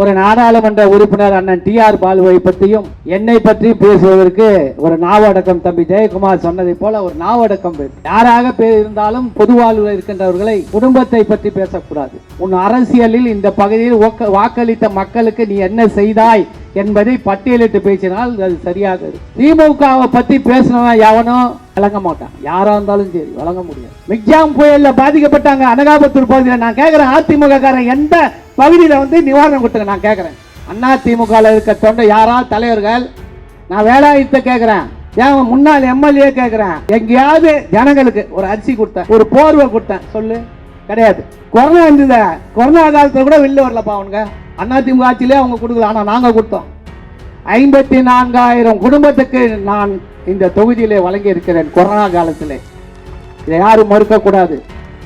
ஒரு நாடாளுமன்ற உறுப்பினர் அண்ணன் டி ஆர் பாலுவை பற்றியும் என்னை பற்றி பேசுவதற்கு ஒரு நாவடக்கம் தம்பி ஜெயக்குமார் சொன்னதை போல ஒரு நாவடக்கம் யாராக இருந்தாலும் பொது வாழ்வில் இருக்கின்றவர்களை குடும்பத்தை பற்றி பேசக்கூடாது. உன் அரசியலில் இந்த பகுதியில் வாக்களித்த மக்களுக்கு நீ என்ன செய்தாய்? என்பதை பட்டியலிட்டு பேசினால் அது சரியாக இருக்கும் திமுகவை பத்தி பேசினவன் எவனோ வழங்க மாட்டான். யாரா இருந்தாலும் சரி வழங்க முடியாது. மிக்ஜாம் புயல்ல பாதிக்கப்பட்டாங்க அனகாபத்தூர் பகுதியில். நான் கேட்குறேன் அதிமுக காரன் எந்த பகுதியில் வந்து நிவாரணம் கொடுத்துங்க நான் கேட்குறேன் அண்ணா திமுகவில் இருக்க தொண்டை யாரா தலைவர்கள்? நான் வேலாயுத்த கேட்குறேன் ஏன் முன்னாள் எம்எல்ஏ கேட்குறேன் எங்கேயாவது ஜனங்களுக்கு ஒரு அரிசி கொடுத்தேன் ஒரு போர்வை கொடுத்தேன். சொல்லு. கிடையாது. கொரோனா இருந்தது கொரோனா காலத்தில் கூட வெளில வரலப்பா அவனுங்க. அதிமுக ஆட்சியிலே அவங்க கொடுக்கல ஆனால் நாங்கள் கொடுத்தோம். ஐம்பத்தி நான்காயிரம் குடும்பத்துக்கு நான் இந்த தொகுதியிலே வழங்கி இருக்கிறேன் கொரோனா காலத்தில். இதை யாரும் மறுக்கக்கூடாது.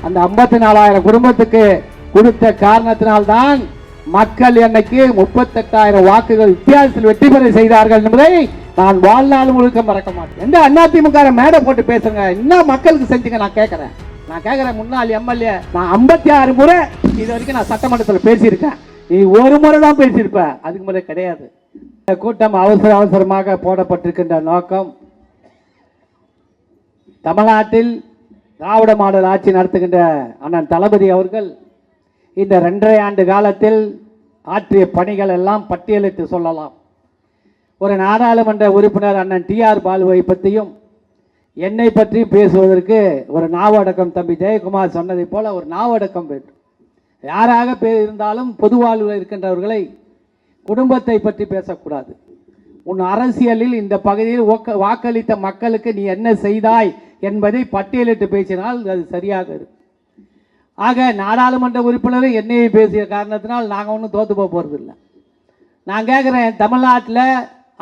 அந்த ஐம்பத்தி நாலாயிரம் குடும்பத்துக்கு கொடுத்த காரணத்தினால்தான் மக்கள் என்னைக்கு முப்பத்தெட்டாயிரம் வாக்குகள் வித்தியாசத்தில் வெற்றி பெற செய்தார்கள் என்பதை நான் வாழ்நாள் முழுக்க மறக்க மாட்டேன். எந்த அதிமுக மேடை போட்டு பேசுங்க இன்னும் மக்களுக்கு செஞ்சுங்க? நான் கேட்குறேன். நான் கேட்குறேன் முன்னாள் எம்எல்ஏ நான் ஐம்பத்தி ஆறு முறை இது வரைக்கும் நான் சட்டமன்றத்தில் பேசியிருக்கேன். நீ ஒரு முறை தான் பேசியிருப்ப. அதுக்கு முறை கிடையாது. இந்த கூட்டம் அவசர அவசரமாக போடப்பட்டிருக்கின்ற நோக்கம் தமிழ்நாட்டில் திராவிட மாடல் ஆட்சி நடத்துகின்ற அண்ணன் தளபதி அவர்கள் இந்த ரெண்டரை ஆண்டு காலத்தில் ஆற்றிய பணிகள் எல்லாம் பட்டியலிட்டு சொல்லலாம். ஒரு நாடாளுமன்ற உறுப்பினர் அண்ணன் டி ஆர் பாலுவை பற்றியும் என்னை பற்றி பேசுவதற்கு ஒரு நாவடக்கம் தம்பி ஜெயக்குமார் சொன்னதை போல ஒரு நாவடக்கம் வேண்டும். யாராக இருந்தாலும் பொது வாழ்வில் இருக்கின்றவர்களை குடும்பத்தை பற்றி பேசக்கூடாது. உன் அரசியலில் இந்த பகுதியில் வாக்களித்த மக்களுக்கு நீ என்ன செய்தாய் என்பதை பட்டியலிட்டு பேசினால் அது சரியாக இருக்கும் ஆக நாடாளுமன்ற உறுப்பினரும் என்னையை பேசிய காரணத்தினால் நாங்கள் ஒன்றும் தோத்து போக போகிறதில்லை நான் கேட்குறேன் தமிழ்நாட்டில்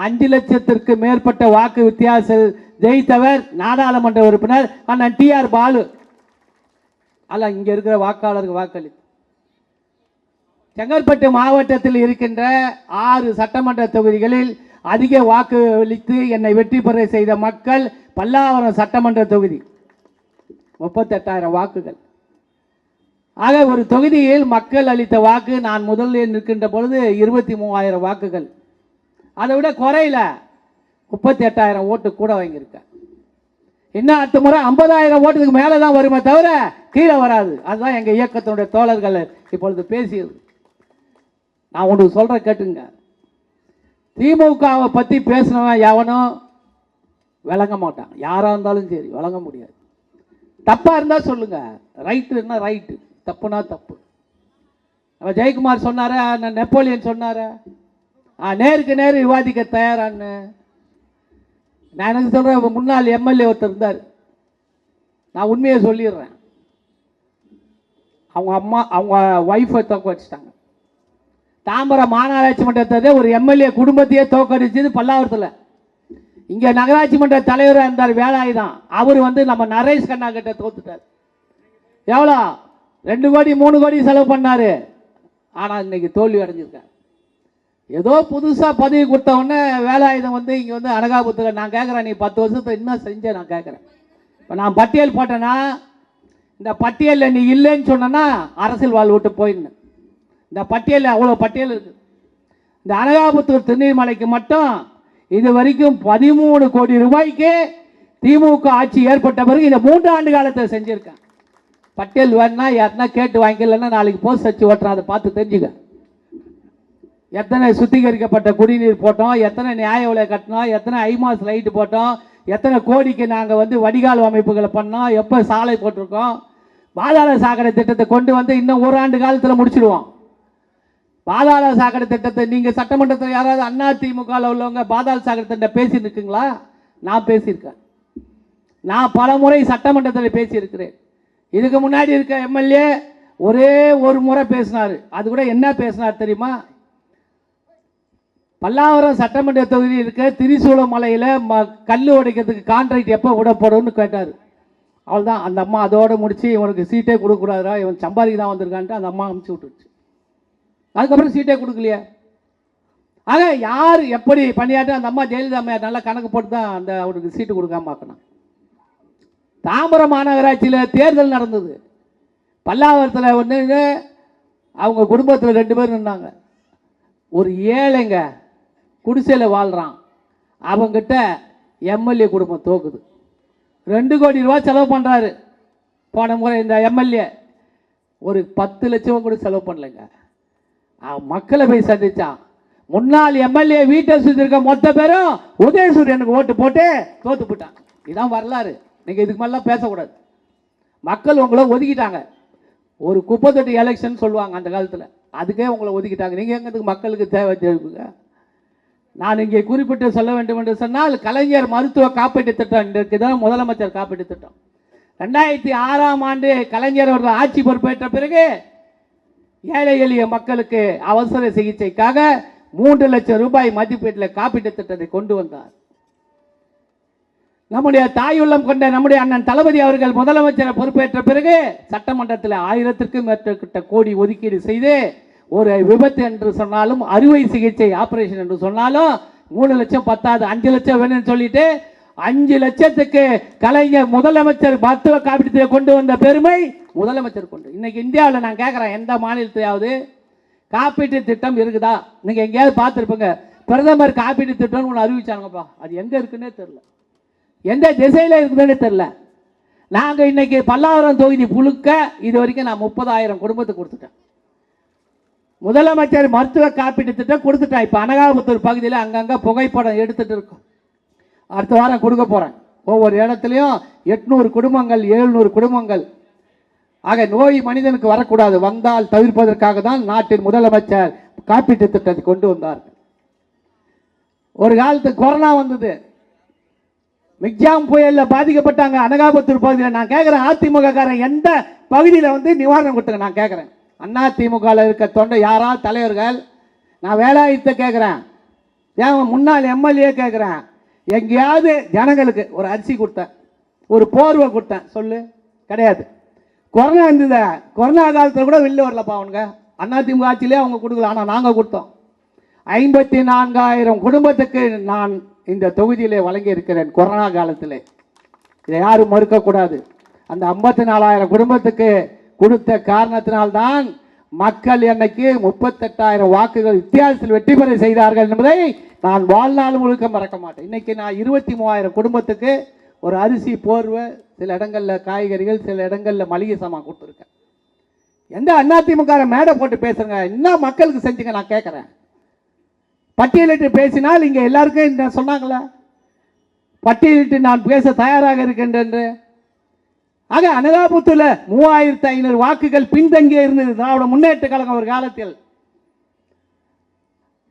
அஞ்சு லட்சத்திற்கு மேற்பட்ட வாக்கு வித்தியாசம் ஜெயித்தவர் நாடாளுமன்ற உறுப்பினர் அண்ணன் டிஆர் பாலு. அல்ல இங்கே இருக்கிற வாக்காளருக்கு வாக்களி செங்கல்பட்டு மாவட்டத்தில் இருக்கின்ற ஆறு சட்டமன்ற தொகுதிகளில் அதிக வாக்கு அளித்து என்னை வெற்றி பெற செய்த மக்கள் பல்லாவரம் சட்டமன்ற தொகுதி. முப்பத்தெட்டாயிரம் வாக்குகள். ஆக ஒரு தொகுதியில் மக்கள் அளித்த வாக்கு நான் முதலில் நிற்கின்ற பொழுது இருபத்தி மூவாயிரம் வாக்குகள். அதை விட குறையில முப்பத்தி எட்டாயிரம் ஓட்டு கூட வாங்கியிருக்கேன். இன்னும் அடுத்த முறை? ஐம்பதாயிரம் ஓட்டுக்கு மேலே தான் வருமே தவிர கீழே வராது. அதுதான் எங்கள் இயக்கத்தினுடைய தோழர்கள் இப்பொழுது பேசியது. நான் ஒன்று சொல்கிறேன் கேட்டுங்க. திமுகவை பற்றி பேசினவன் எவனும் விளங்க மாட்டான். யாராக இருந்தாலும் சரி விளங்க முடியாது. தப்பாக இருந்தால் சொல்லுங்கள் ரைட்டுன்னா ரைட்டு தப்புனா தப்பு. நம்ம ஜெயக்குமார் சொன்னார்? அண்ணன் நெப்போலியன் சொன்னார்? ஆ நேருக்கு நேர் விவாதிக்க தயாரான்னு. நான் எனக்கு சொல்கிறேன் முன்னாள் எம்எல்ஏ ஒருத்தர் இருந்தார். நான் உண்மையை சொல்லிடுறேன். அவங்க அம்மா அவங்க ஒய்ஃபை தக்க வச்சுட்டாங்க. தாம்பரம் மாநகராட்சி மன்றத்தை ஒரு எம்எல்ஏ குடும்பத்தையே தோக்கடிச்சது பல்லாவரத்தில். இங்கே நகராட்சி மன்ற தலைவராக இருந்தார் வேலாயுதம் அவர் வந்து நம்ம நரேஷ் கண்ணா கிட்ட தோத்துட்டார். எவ்வளோ? ரெண்டு கோடி மூணு கோடி செலவு பண்ணார். ஆனால் இன்னைக்கு தோல்வி அடைஞ்சிருக்கார். ஏதோ புதுசாக பதவி கொடுத்த உடனே வேலாயுதம் வந்து இங்கே வந்து அனகாபுரத்தில் நான் கேட்குறேன் நீ பத்து வருஷத்தை இன்னும் செஞ்ச நான் கேட்குறேன் இப்போ நான் பட்டியல் போட்டேன்னா இந்த பட்டியலில் நீ இல்லைன்னு சொன்னேன்னா அரசியல் வாழ் விட்டு போயிடணும். இந்த பட்டியலில் அவ்வளோ பட்டியல் இருக்குது இந்த அனகாபுத்தூர் திருநீர்மலைக்கு மட்டும் இது வரைக்கும் பதிமூணு கோடி ரூபாய்க்கு திமுக ஆட்சி ஏற்பட்ட பிறகு இந்த மூன்று ஆண்டு காலத்தை செஞ்சுருக்கேன் பட்டியல் வேணா யாருன்னா கேட்டு வாங்கிக்கலன்னா நாளைக்கு போஸ்ட் வச்சு ஓட்டுறேன் அதை பார்த்து தெரிஞ்சுக்க. எத்தனை சுத்திகரிக்கப்பட்ட குடிநீர் போட்டோம் எத்தனை நியாய விலை கட்டினோம் எத்தனை ஐமாஸ் லைட்டு போட்டோம் எத்தனை கோடிக்கு நாங்கள் வந்து வடிகால் அமைப்புகளை பண்ணோம் எப்போ சாலை போட்டிருக்கோம். பாதாள சாக்கடை திட்டத்தை கொண்டு வந்து இன்னும் ஒரு ஆண்டு காலத்தில் முடிச்சிடுவோம். பாதாள சாக்கடை திட்டத்தை நீங்கள் சட்டமன்றத்தில் யாராவது அண்ணா திமுகவில் உள்ளவங்க பாதாள சாக்கடை திட்டம் பேசியிருக்குங்களா? நான் பேசியிருக்கேன். நான் பல முறை சட்டமன்றத்தில் பேசியிருக்கிறேன். இதுக்கு முன்னாடி இருக்க எம்எல்ஏ ஒரே ஒரு முறை பேசினார். அது கூட என்ன பேசினார் தெரியுமா? பல்லாவரம் சட்டமன்ற தொகுதி இருக்க திரிசூலமலையில் ம கல் உடைக்கிறதுக்கு கான்ட்ராக்ட் எப்போ விடப்படும்னு கேட்டார். அவ்வளோதான் அந்த அம்மா அதோடு முடித்து இவனுக்கு சீட்டே கொடுக்கக்கூடாதுடா. இவன் சம்பாதிக்க தான் வந்திருக்கான்ட்டு அந்த அம்மா அமுச்சு விட்டுருச்சு. அதுக்கப்புறம் சீட்டே கொடுக்கலையே. ஆக யார் எப்படி பணியாற்ற அந்த அம்மா ஜெயலலிதா அம்மையார் நல்லா கணக்கு போட்டு தான் அந்த அவருக்கு சீட்டு கொடுக்காம பார்க்கணும். தாம்பரம் மாநகராட்சியில் தேர்தல் நடந்தது. பல்லாவரத்தில் ஒன்று அவங்க குடும்பத்தில் ரெண்டு பேர் நின்னாங்க. ஒரு ஏழைங்க குடிசையில் வாழ்கிறான் அவங்கிட்ட எம்எல்ஏ குடும்பம் தோக்குது. ரெண்டு கோடி ரூபா செலவு பண்ணுறாரு போன முறை இந்த எம்எல்ஏ ஒரு பத்து லட்சம் கூட செலவு பண்ணலைங்க. மக்களை போய் சந்திச்சான். முன்னாள் எம்எல்ஏ வீட்டை சுற்றிருக்க மொத்த பேரும் உதயசூரியனுக்கு ஓட்டு போட்டு தோத்து போட்டான். இதான் வரலாறு. நீங்கள் இதுக்கு மேலாம் பேசக்கூடாது. மக்கள் உங்களை ஒதுக்கிட்டாங்க. ஒரு குப்பை தொட்டி எலெக்ஷன் சொல்லுவாங்க அந்த காலத்தில். அதுக்கே உங்களை ஒதுக்கிட்டாங்க. நீங்கள் எங்கிறதுக்கு மக்களுக்கு தேவை தெரிவிங்க நான் இங்கே குறிப்பிட்டு சொல்ல வேண்டும் என்று சொன்னால் கலைஞர் மருத்துவ காப்பீட்டு திட்டம் இன்றைக்கு தான் முதலமைச்சர் காப்பீட்டு திட்டம். ரெண்டாயிரத்தி ஆறாம் ஆண்டு கலைஞர் அவர்கள் ஆட்சி பொறுப்பேற்ற பிறகு ஏழை எளிய மக்களுக்கு அவசர சிகிச்சைக்காக மூன்று லட்சம் ரூபாய் மதிப்பீட்டில் காப்பீட்டு திட்டத்தை கொண்டு வந்தார். நம்முடைய தாயுள்ளம் கொண்ட நம்முடைய அண்ணன் தளபதி அவர்கள் முதலமைச்சரை பொறுப்பேற்ற பிறகு சட்டமன்றத்தில் ஆயிரத்திற்கும் மேற்பட்ட கோடி ஒதுக்கீடு செய்து ஒரு விபத்து என்று சொன்னாலும் அறுவை சிகிச்சை ஆபரேஷன் என்று சொன்னாலும் மூணு லட்சம் பத்தாது அஞ்சு லட்சம் வேணும்னு சொல்லிட்டு அஞ்சு லட்சத்துக்கு கலைஞர் முதலமைச்சர் மருத்துவ காப்பீட்டு கொண்டு வந்த பெருமை முதலமைச்சர் கொண்டு. இன்னைக்கு இந்தியாவில் நான் கேட்குறேன் எந்த மாநிலத்தையாவது காப்பீட்டு திட்டம் இருக்குதா? நீங்கள் எங்கேயாவது பார்த்துருப்பீங்க. பிரதமர் காப்பீட்டு திட்டம்னு ஒன்று அறிவிச்சாங்கப்பா. அது எங்கே இருக்குன்னே தெரில எந்த திசையில் இருக்குதுன்னு தெரில நாங்கள் இன்னைக்கு பல்லாவரம் தொகுதி புழுக்க இது வரைக்கும் நான் முப்பதாயிரம் குடும்பத்துக்கு கொடுத்துட்டேன். முதலமைச்சர் மருத்துவ காப்பீட்டு திட்டம் கொடுத்துட்டேன். இப்போ அனகாபுத்தூர் பகுதியில் அங்கங்கே புகைப்படம் எடுத்துகிட்டு இருக்கோம். அடுத்த வாரம் கொடுக்க போகிறேன் ஒவ்வொரு இடத்துலையும் எட்நூறு குடும்பங்கள் எழுநூறு குடும்பங்கள். ஆக நோய் மனிதனுக்கு வரக்கூடாது. வந்தால் தவிர்ப்பதற்காக தான் நாட்டின் முதலமைச்சர் காப்பீட்டு திட்டத்தை கொண்டு வந்தார். ஒரு காலத்து கொரோனா வந்தது. மிக்ஜாம் புயலில் பாதிக்கப்பட்டாங்க. அனகாபுத்தூர் பகுதியில் நான் கேட்குறேன் அதிமுக காரன் எந்த பகுதியில் வந்து நிவாரணம் கொடுத்துங்க நான் கேட்குறேன் அண்ணா திமுகவில் இருக்க தொண்டை யாரா தலைவர்கள்? நான் வேலாயுத்த கேட்குறேன் ஏன் முன்னாள் எம்எல்ஏ கேட்குறேன் எங்கேயாவது ஜனங்களுக்கு ஒரு அரிசி கொடுத்தேன் ஒரு போர்வை கொடுத்தேன் சொல்லு. கிடையாது. கொரோனா இருந்தது கொரோனா காலத்தில் கூட வெளில வரலப்பா அவனுங்க. அண்ணா ஆட்சியிலே அவங்க கொடுக்கல ஆனால் நாங்கள் கொடுத்தோம். ஐம்பத்தி நான்காயிரம் குடும்பத்துக்கு நான் இந்த தொகுதியிலே வழங்கி இருக்கிறேன் கொரோனா காலத்தில். இதை யாரும் மறுக்கக்கூடாது. அந்த ஐம்பத்தி நாலாயிரம் குடும்பத்துக்கு கொடுத்த காரணத்தினால்தான் மக்கள் என்னைக்கு முப்பத்தெட்டாயிரம் வாக்குகள் வித்தியாசத்தில் வெற்றி பெற செய்தார்கள் என்பதை நான் வாழ்நாள் முழுக்க மறக்க மாட்டேன். இன்னைக்கு நான் இருபத்தி மூவாயிரம் குடும்பத்துக்கு ஒரு அரிசி போர்வை சில இடங்களில் காய்கறிகள் சில இடங்களில் மளிகை சாமான் கொடுத்துருக்கேன். எந்த அதிமுக மேடை போட்டு பேசுகிறேங்க என்ன மக்களுக்கு செஞ்சுங்க? நான் கேட்குறேன் பட்டியலிட்டு பேசினால் இங்கே எல்லாருக்கும் இந்த சொன்னாங்களே பட்டியலிட்டு நான் பேச தயாராக இருக்கின்றேன் என்று. ஆக அனகாபுத்தூர்ல மூவாயிரத்தி ஐநூறு வாக்குகள் பின்தங்கியே இருந்தது. திராவிட முன்னேற்ற கழகம் ஒரு காலத்தில்.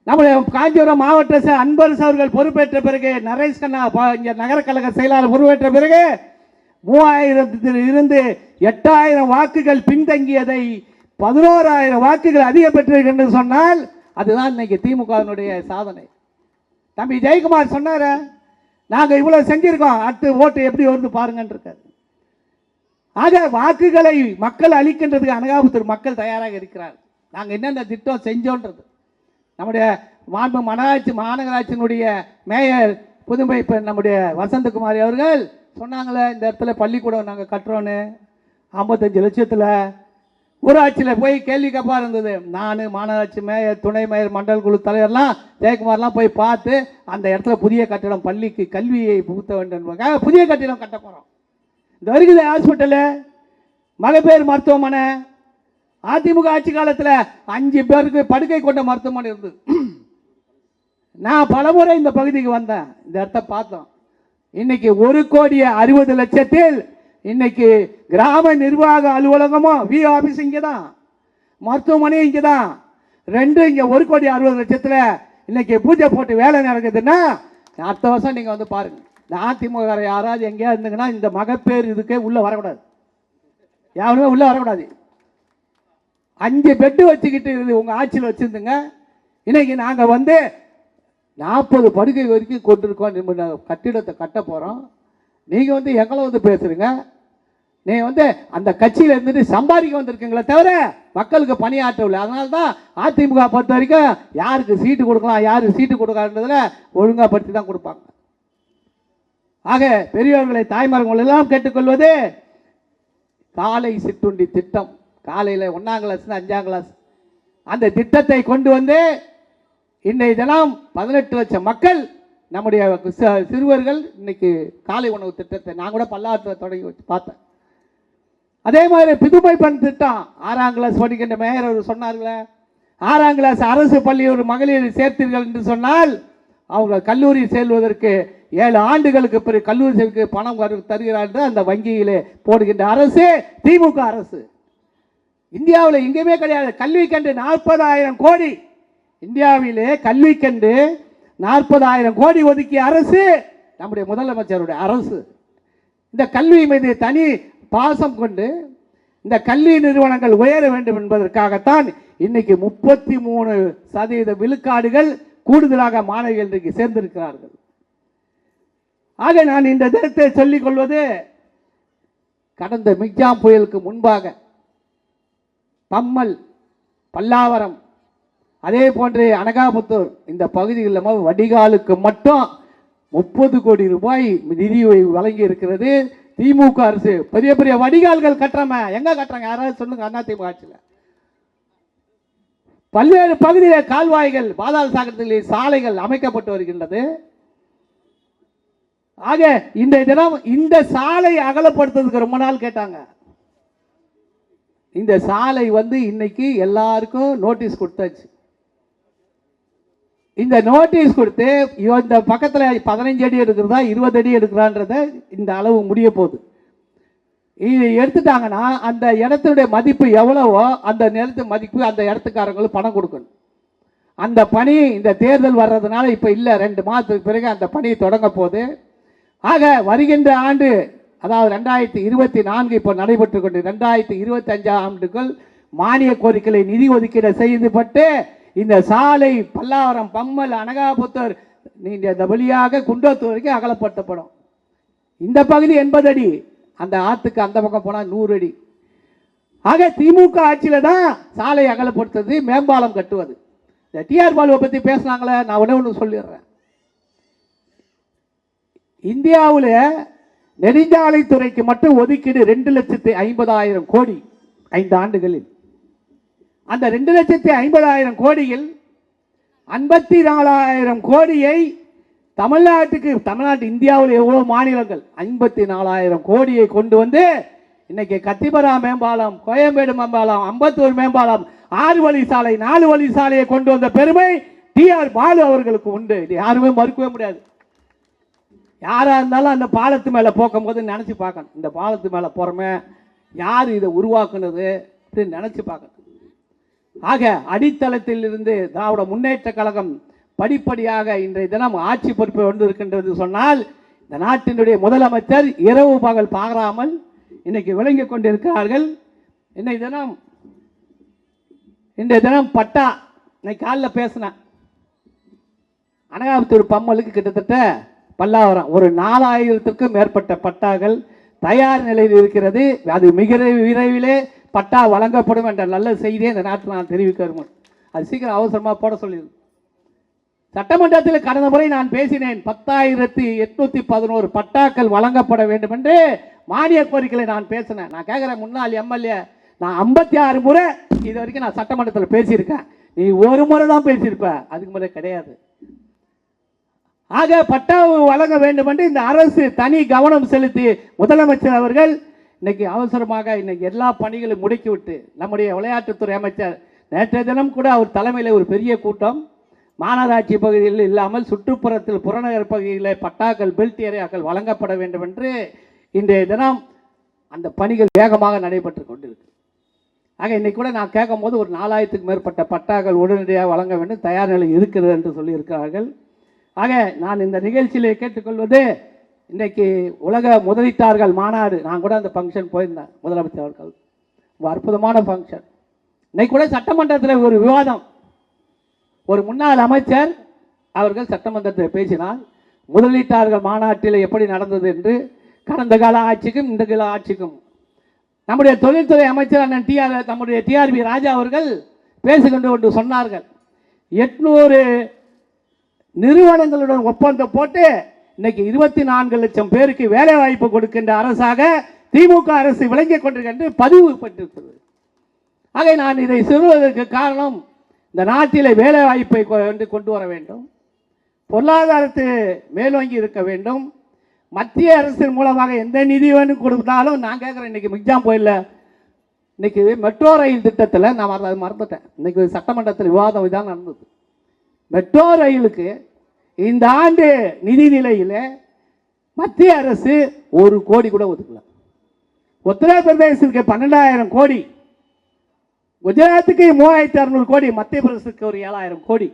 நம்முடைய காஞ்சிபுரம் மாவட்ட ச- அன்பரசு அவர்கள் பொறுப்பேற்ற பிறகு நரேஷ் கண்ணா ப- நகர கழக செயலாளர் பொறுப்பேற்ற பிறகு மூவாயிரத்தில் இருந்து எட்டாயிரம் வாக்குகள் பின்தங்கியதை பதினோராயிரம் வாக்குகள் அதிக பெற்றிருக்கின்ற சொன்னால் அதுதான் இன்னைக்கு திமுகவினுடைய சாதனை. தம்பி ஜெயக்குமார் சொன்னார? நாங்கள் இவ்வளோ செஞ்சிருக்கோம் அடுத்து ஓட்டு எப்படி வருது பாருங்கன்னு இருக்காரு ஆக வாக்குகளை மக்கள் அளிக்கின்றதுக்கு அனகாபுத்தூர் மக்கள் தயாராக இருக்கிறார். நாங்கள் என்னென்ன திட்டம் செஞ்சோன்றது. நம்முடைய மாண்பு மாநகராட்சி மாநகராட்சியினுடைய மேயர் புதுமை இப்போ நம்முடைய வசந்தகுமாரி அவர்கள் சொன்னாங்களே இந்த இடத்துல பள்ளிக்கூடம் நாங்கள் கட்டுறோன்னு. ஐம்பத்தஞ்சு லட்சத்தில் ஊராட்சியில் போய் கேள்வி கப்பாக இருந்தது. நான் மாநகராட்சி மேயர் துணை மேயர் மண்டல் குழு தலைவர்லாம் ஜெயக்குமார்லாம் போய் பார்த்து அந்த இடத்துல புதிய கட்டிடம் பள்ளிக்கு கல்வியை புகுத்த வேண்டும். புதிய கட்டிடம் கட்ட போகிறோம் இந்த வருகிற ஹாஸ்பிட்டலு. மகப்பேர் மருத்துவமனை. அதிமுக ஆட்சி காலத்தில் அஞ்சு பேருக்கு படுக்கை கொண்ட மருத்துவமனை இருந்தது நான் பலமுறை இந்த பகுதிக்கு வந்தேன். இந்த இடத்த பார்த்தோம். இன்னைக்கு ஒரு கோடி அறுபது லட்சத்தில் இன்னைக்கு கிராம நிர்வாக அலுவலகமும் வி ஆஃபீஸ் இங்கே தான் மருத்துவமனையும் இங்கே தான் ரெண்டும் இங்கே ஒரு கோடி அறுபது லட்சத்தில் இன்னைக்கு பூஜை போட்டு வேலை நடக்குதுன்னா அடுத்த வருஷம் நீங்கள் வந்து பாருங்கள் இந்த அதிமுக யாராவது எங்கேயா இருந்தீங்கன்னா இந்த மகப்பேறு இதுக்கே உள்ளே வரக்கூடாது. யாருமே உள்ளே வரக்கூடாது. அஞ்சு பெட்டு வச்சுக்கிட்டு இது உங்கள் ஆட்சியில் வச்சுருந்துங்க. இன்றைக்கி நாங்கள் வந்து நாற்பது படுக்கை வரைக்கும் கொண்டிருக்கோம் கட்டிடத்தை கட்ட போகிறோம் நீங்கள் வந்து எங்களை வந்து பேசுகிறீங்க நீங்கள் வந்து அந்த கட்சியில் இருந்துட்டு சம்பாதிக்க வந்திருக்கீங்களே தவிர மக்களுக்கு பணியாற்றவில்லை. அதனால தான் அதிமுக பொறுத்த வரைக்கும் யாருக்கு சீட்டு கொடுக்கலாம் யாருக்கு சீட்டு கொடுக்காதுன்றதுல ஒழுங்காக படுத்தி தான் கொடுப்பாங்க. ஆக பெரியவர்களை தாய்மார்கள் எல்லாம் கேட்டுக்கொள்வது காலை சிற்றுண்டி திட்டம். காலையில் ஒன்றாம் கிளாஸ் அஞ்சாம் கிளாஸ் அந்த திட்டத்தை கொண்டு வந்து இன்றைய தினம் பதினெட்டு லட்சம் மக்கள் நம்முடைய சிறுவர்கள் இன்னைக்கு காலை உணவு திட்டத்தை நான் கூட பல்லாவரத்தில் தொடங்கி வச்சு பார்த்தேன். அதே மாதிரி புதுமை பெண் திட்டம். ஆறாம் கிளாஸ் படிக்கின்ற மேயர் அவர் சொன்னார்களே ஆறாம் கிளாஸ் அரசு பள்ளி ஒரு மகளிர் சேர்த்தீர்கள் என்று சொன்னால் அவங்க கல்லூரி செல்வதற்கு ஏழு ஆண்டுகளுக்கு பிறகு கல்லூரி செல்வதற்கு பணம் தருகிறார் என்று அந்த வங்கியிலே போடுகின்ற அரசு திமுக அரசு. இந்தியாவில் எங்கேயுமே கிடையாது. கல்விக்கண்டு நாற்பதாயிரம் கோடி. இந்தியாவிலே கல்விக்கண்டு நாற்பதாயிரம் கோடி ஒதுக்கிய அரசு நம்முடைய முதலமைச்சருடைய அரசு. இந்த கல்வி மீது தனி பாசம் கொண்டு இந்த கல்வி நிறுவனங்கள் உயர வேண்டும் என்பதற்காகத்தான் இன்னைக்கு முப்பத்தி மூணு சதவீத விழுக்காடுகள் கூடுதலாக மாணவிகள் இன்றைக்கு சேர்ந்திருக்கிறார்கள். ஆக நான் இந்த தினத்தை சொல்லிக் கொள்வது கடந்த மிக்ஜாம் புயலுக்கு முன்பாக. பம்மல் பல்லாவரம் அதே போன்று அனகாபுத்தூர் இந்த பகுதிகளில் வடிகாலுக்கு மட்டும் முப்பது கோடி ரூபாய் நிதி வழங்கி இருக்கிறது திமுக அரசு பெரிய பெரிய வடிகால்கள் கட்டுறமே. எங்க கட்டுறாங்க? யாராவது சொல்லுங்க அண்ணா திமுக ஆட்சியில். பல்வேறு பகுதியில் கால்வாய்கள் பாதாள சாகரத்தில் சாலைகள் அமைக்கப்பட்டு வருகின்றது. ஆக இந்த தினம் இந்த சாலை அகலப்படுத்துறதுக்கு ரொம்ப நாள் கேட்டாங்க. இந்த சாலை வந்து இன்னைக்கு எல்லாருக்கும் நோட்டீஸ் கொடுத்தாச்சு. இந்த நோட்டீஸ் கொடுத்து இந்த பக்கத்தில் பதினஞ்சு அடி எடுக்கிறதா இருபது அடி எடுக்கிறான்றத இந்த அளவு முடிய போகுது. இது எடுத்துட்டாங்கன்னா அந்த இடத்துடைய மதிப்பு எவ்வளவோ அந்த நிலத்து மதிப்பு அந்த இடத்துக்காரங்களுக்கு பணம் கொடுக்கணும். அந்த பணி இந்த தேர்தல் வர்றதுனால இப்போ இல்லை ரெண்டு மாதத்துக்கு பிறகு அந்த பணி தொடங்க போகுது. ஆக வருகின்ற ஆண்டு அதாவது ரெண்டாயிரத்தி இருபத்தி நான்கு இப்போ நடைபெற்று கொண்டு ரெண்டாயிரத்தி இருபத்தி அஞ்சாம் ஆண்டுக்குள் மானிய கோரிக்கைகளை நிதி ஒதுக்கீடு செய்துபட்டு இந்த சாலை பல்லாவரம் பம்மல் அனகாபுத்தர் நீங்க இந்த வழியாக குண்டோத்தூர் வரைக்கும் அகலப்படுத்தப்படும். இந்த பகுதி எண்பது அடி அந்த ஆற்றுக்கு அந்த பக்கம் போனால் நூறு அடி. ஆக திமுக ஆட்சியில் தான் சாலை அகலப்படுத்துறது மேம்பாலம் கட்டுவது. இந்த டிஆர் பாலுவை பற்றி பேசுனாங்களே நான் உடனே ஒன்று சொல்லிடுறேன். இந்தியாவில் நெடுஞ்சாலைத்துறைக்கு மட்டும் ஒதுக்கீடு ரெண்டு லட்சத்தி ஐம்பதாயிரம் கோடி ஐந்து ஆண்டுகளில். அந்த ரெண்டு லட்சத்தி ஐம்பதாயிரம் கோடியில் ஐம்பத்தி நாலாயிரம் கோடியை தமிழ்நாட்டுக்கு தமிழ்நாட்டு இந்தியாவில் எவ்வளோ மாநிலங்கள்? ஐம்பத்தி நாலாயிரம் கோடியை கொண்டு வந்து இன்னைக்கு கத்திபரா மேம்பாலம் கோயம்பேடு மேம்பாலம் அம்பத்தூர் மேம்பாலம் ஆறு வழி சாலை நாலு வழி சாலையை கொண்டு வந்த பெருமை டிஆர் பாலு அவர்களுக்கு உண்டு. இது யாருமே மறுக்கவே முடியாது. யாராக இருந்தாலும் அந்த பாலத்து மேலே போகும்போது நினச்சி பார்க்கணும். இந்த பாலத்து மேலே போகிறோமே யார் இதை உருவாக்குனது அப்படின்னு நினச்சி பார்க்கணும். ஆக அடித்தளத்தில் இருந்து திராவிட முன்னேற்ற கழகம் படிப்படியாக இன்றைய தினம் ஆட்சி பொறுப்பை வந்திருக்கின்றது சொன்னால் இந்த நாட்டினுடைய முதலமைச்சர் இரவு பகல் பாராமல் இன்னைக்கு விளங்கி கொண்டிருக்கிறார்கள். இன்றைய தினம் இன்றைய தினம் பட்டா இன்னைக்கு காலில் பேசினேன். அனகாபுத்தூர் பம்மலுக்கு கிட்டத்தட்ட பல்லாவரம். ஒரு நாலாயிரத்துக்கும் மேற்பட்ட பட்டாக்கள் தயார் நிலையில் இருக்கிறது. அது மிக விரைவிலே பட்டா வழங்கப்படும் என்ற நல்ல செய்தியை இந்த நாட்டில் நான் தெரிவிக்க விரும்புகிறேன் அது சீக்கிரம் அவசரமாக போட சொல்லிடு. சட்டமன்றத்தில் கடந்த முறை நான் பேசினேன். பத்தாயிரத்தி எட்நூத்தி பதினோரு பட்டாக்கள் வழங்கப்பட வேண்டும் என்று மானிய கோரிக்கையை நான் பேசினேன். நான் கேட்குறேன் முன்னாள் எம்எல்ஏ நான் ஐம்பத்தி ஆறு முறை இது வரைக்கும் நான் சட்டமன்றத்தில் பேசியிருக்கேன். நீ ஒரு முறை தான் பேசியிருப்ப. அதுக்கு முறை கிடையாது. ஆக பட்டா வழங்க வேண்டும் என்று இந்த அரசு தனி கவனம் செலுத்தி முதலமைச்சர் அவர்கள் இன்னைக்கு அவசரமாக இன்னைக்கு எல்லா பணிகளும் முடுக்கிவிட்டு நம்முடைய விளையாட்டுத்துறை அமைச்சர் நேற்றைய தினம் கூட அவர் தலைமையில் ஒரு பெரிய கூட்டம். மாநகராட்சி பகுதியில் இல்லாமல் சுற்றுப்புறத்தில் புறநகர் பகுதியில் பட்டாக்கள் பெல்ட் ஏரியாக்கள் வழங்கப்பட வேண்டும் என்று இன்றைய தினம் அந்த பணிகள் வேகமாக நடைபெற்று கொண்டிருக்கு. ஆக இன்னைக்கு கூட நான் கேட்கும் போது ஒரு நாலாயிரத்துக்கு மேற்பட்ட பட்டாக்கள் உடனடியாக வழங்க வேண்டும் தயார் நிலை இருக்கிறது என்று சொல்லியிருக்கிறார்கள். ஆக நான் இந்த நிகழ்ச்சியிலே கேட்டுக்கொள்வது இன்றைக்கு உலக முதலீட்டாளர்கள் மாநாடு நான் கூட அந்த ஃபங்க்ஷன் போயிருந்தேன் முதலமைச்சர் அவர்கள். அற்புதமான ஃபங்க்ஷன் இன்னைக்கு கூட சட்டமன்றத்தில் ஒரு விவாதம். ஒரு முன்னாள் அமைச்சர் அவர்கள் சட்டமன்றத்தில் பேசினால் முதலீட்டாளர்கள் மாநாட்டில் எப்படி நடந்தது என்று கடந்த கால ஆட்சிக்கும் இந்த கால ஆட்சிக்கும். நம்முடைய தொழில்துறை அமைச்சர் அண்ணன் டிஆர் நம்முடைய டிஆர்பி ராஜா அவர்கள் பேசுகின்ற ஒன்று சொன்னார்கள். எட்நூறு நிறுவனங்களுடன் ஒப்பந்தம் போட்டு இன்னைக்கு இருபத்தி நான்கு லட்சம் பேருக்கு வேலை வாய்ப்பு கொடுக்கின்ற அரசாக திமுக அரசு விளங்கிக் கொண்டிருக்கின்ற பதிவு பெற்றிருக்கிறது ஆக நான் இதை சொல்வதற்கு காரணம் இந்த நாட்டிலே வேலை வாய்ப்பை கொண்டு கொண்டு வர வேண்டும். பொருளாதாரத்து மேலோங்கி இருக்க வேண்டும். மத்திய அரசின் மூலமாக எந்த நிதி வேணும் கொடுத்தாலும் நான் கேட்குறேன் இன்னைக்கு மிக்ஜாம் கோயிலில் இன்றைக்கி மெட்ரோ ரயில் திட்டத்தில் நான் மறந்து மறந்துட்டேன். இன்றைக்கி சட்டமன்றத்தில் விவாதம் இதான் நடந்தது. மெட்ரோ ரயிலுக்கு இந்த ஆண்டு நிதி நிலையில் மத்திய அரசு ஒரு கோடி கூட ஒதுக்கல. உத்தரப்பிரதேசத்துக்கு பன்னெண்டாயிரம் கோடி. குஜராத்துக்கு மூவாயிரத்தி அறுநூறு கோடி மத்திய பிரதேசத்துக்கு ஒரு ஏழாயிரம் கோடி.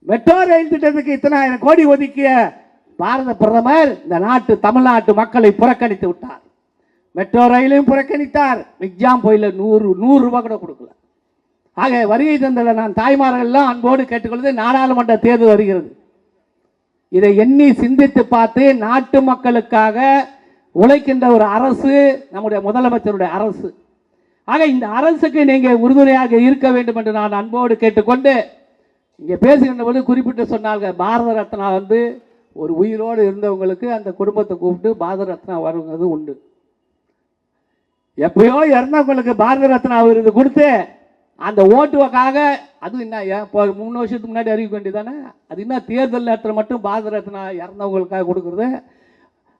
மெட்ரோ ரயில் திட்டத்துக்கு இத்தனாயிரம் கோடி ஒதுக்கிய பாரத பிரதமர் இந்த நாட்டு தமிழ்நாட்டு மக்களை புறக்கணித்து விட்டார். மெட்ரோ ரயிலையும் புறக்கணித்தார். எக்ஸாம் போயில நூறு நூறு ரூபாய் கூட கொடுக்கல. ஆக வருகை தந்தல நான் தாய்மார்கள்லாம் அன்போடு கேட்டுக்கொள்வது நாடாளுமன்ற தேர்தல் வருகிறது. இதை எண்ணி சிந்தித்து பார்த்து நாட்டு மக்களுக்காக உழைக்கின்ற ஒரு அரசு நம்முடைய முதலமைச்சருடைய அரசு. ஆக இந்த அரசுக்கு நீங்கள் உறுதுணையாக இருக்க வேண்டும் என்று நான் அன்போடு கேட்டுக்கொண்டு இங்கே பேசுகின்ற போது குறிப்பிட்டு சொன்னாங்க பாரத ரத்னா வந்து ஒரு உயிரோடு இருந்தவங்களுக்கு அந்த குடும்பத்தை கூப்பிட்டு பாரத ரத்னா வருங்கிறது உண்டு. எப்பயோ இறந்தவங்களுக்கு பாரத ரத்னா விருது கொடுத்து அந்த ஓட்டுவக்காக அதுவும் என்ன ஏன் இப்போ மூணு வருஷத்துக்கு முன்னாடி அறிவிக்க வேண்டியதானே அது என்ன தேர்தல் நேரத்தில் மட்டும் பாரத ரத்னா இறந்தவங்களுக்காக கொடுக்குறது?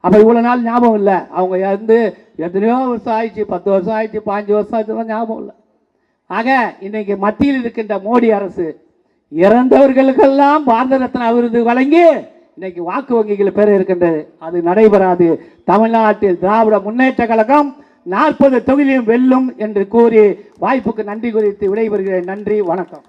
அப்போ இவ்வளோ நாள் ஞாபகம் இல்லை. அவங்க இறந்து எத்தனையோ வருஷம் ஆயிடுச்சு பத்து வருஷம் ஆயிடுச்சு பாஞ்சு வருஷம் ஆயிடுச்சு ஞாபகம் இல்லை. ஆக இன்றைக்கி மத்தியில் இருக்கின்ற மோடி அரசு இறந்தவர்களுக்கெல்லாம் பாரத ரத்னா விருது வழங்கி இன்னைக்கு வாக்கு வங்கிகள் பெற இருக்கின்றது. அது நடைபெறாது. தமிழ்நாட்டில் திராவிட முன்னேற்ற கழகம் நாற்பது தொகுதியும் வெல்லும் என்று கூறி வாய்ப்புக்கு நன்றி குறித்து விடைபெறுகிறேன். நன்றி வணக்கம்.